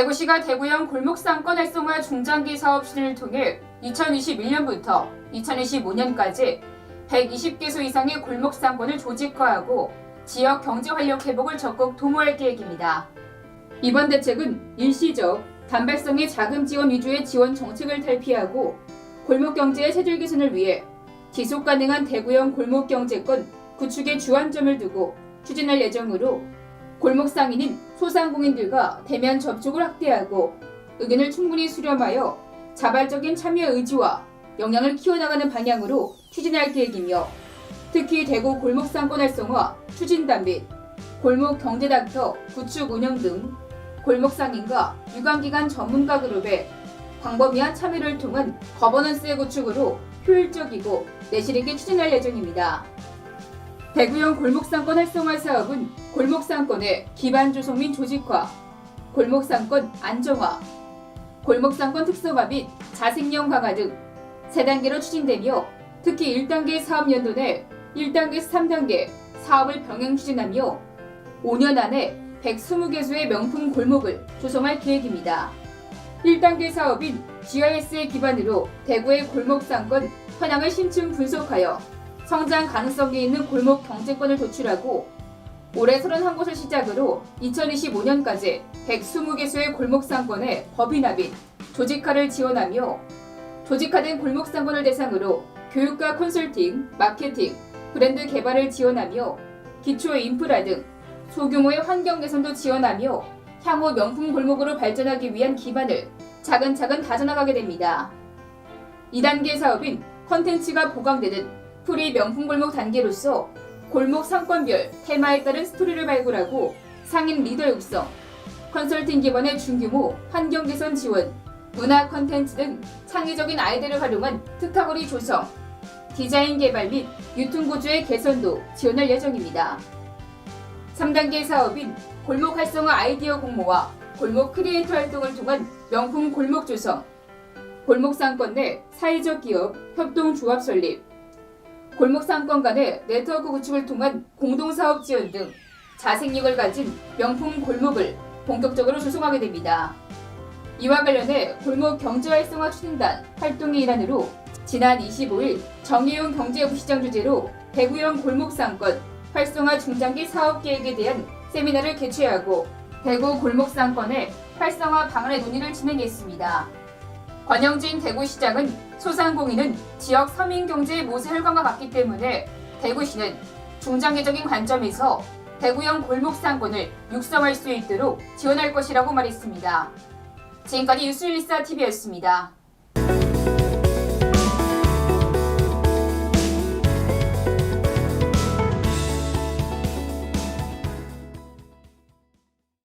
대구시가 대구형 골목상권 활성화 중장기 사업 추진을 통해 2021년부터 2025년까지 120개소 이상의 골목상권을 조직화하고 지역 경제 활력 회복을 적극 도모할 계획입니다. 이번 대책은 일시적, 단발성의 자금 지원 위주의 지원 정책을 탈피하고 골목 경제의 체질 개선을 위해 지속 가능한 대구형 골목 경제권 구축에 주안점을 두고 추진할 예정으로 골목 상인인 소상공인들과 대면 접촉을 확대하고 의견을 충분히 수렴하여 자발적인 참여 의지와 역량을 키워나가는 방향으로 추진할 계획이며 특히 대구 골목 상권 활성화 추진단 및 골목 경제닥터 구축 운영 등 골목 상인과 유관기관 전문가 그룹의 광범위한 참여를 통한 거버넌스의 구축으로 효율적이고 내실 있게 추진할 예정입니다. 대구형 골목상권 활성화 사업은 골목상권의 기반 조성 및 조직화, 골목상권 안정화, 골목상권 특성화 및 자생력 강화 등세 단계로 추진되며 특히 1단계 사업 연도 내 1단계, 3단계 사업을 병행 추진하며 5년 안에 120개소의 명품 골목을 조성할 계획입니다. 1단계 사업인 GIS의 기반으로 대구의 골목상권 현황을 심층 분석하여 성장 가능성이 있는 골목 경제권을 도출하고 올해 31곳을 시작으로 2025년까지 120개소의 골목상권의 법인화 및 조직화를 지원하며 조직화된 골목상권을 대상으로 교육과 컨설팅, 마케팅, 브랜드 개발을 지원하며 기초 인프라 등 소규모의 환경 개선도 지원하며 향후 명품 골목으로 발전하기 위한 기반을 차근차근 다져나가게 됩니다. 2단계 사업인 컨텐츠가 보강되는 프리 명품 골목 단계로서 골목 상권별 테마에 따른 스토리를 발굴하고 상인 리더 육성, 컨설팅 기반의 중규모 환경 개선 지원, 문화 컨텐츠 등 창의적인 아이디어를 활용한 특화거리 조성, 디자인 개발 및 유통 구조의 개선도 지원할 예정입니다. 3단계 사업인 골목 활성화 아이디어 공모와 골목 크리에이터 활동을 통한 명품 골목 조성, 골목 상권 내 사회적 기업 협동 조합 설립, 골목 상권 간의 네트워크 구축을 통한 공동 사업 지원 등 자생력을 가진 명품 골목을 본격적으로 조성하게 됩니다. 이와 관련해 골목 경제 활성화 추진단 활동의 일환으로 지난 25일 정의용 경제부시장 주재로 대구형 골목 상권 활성화 중장기 사업 계획에 대한 세미나를 개최하고 대구 골목 상권의 활성화 방안의 논의를 진행했습니다. 권영진 대구시장은 소상공인은 지역 서민 경제의 모세 혈관과 같기 때문에 대구시는 중장기적인 관점에서 대구형 골목 상권을 육성할 수 있도록 지원할 것이라고 말했습니다. 지금까지 유스일리사 TV였습니다.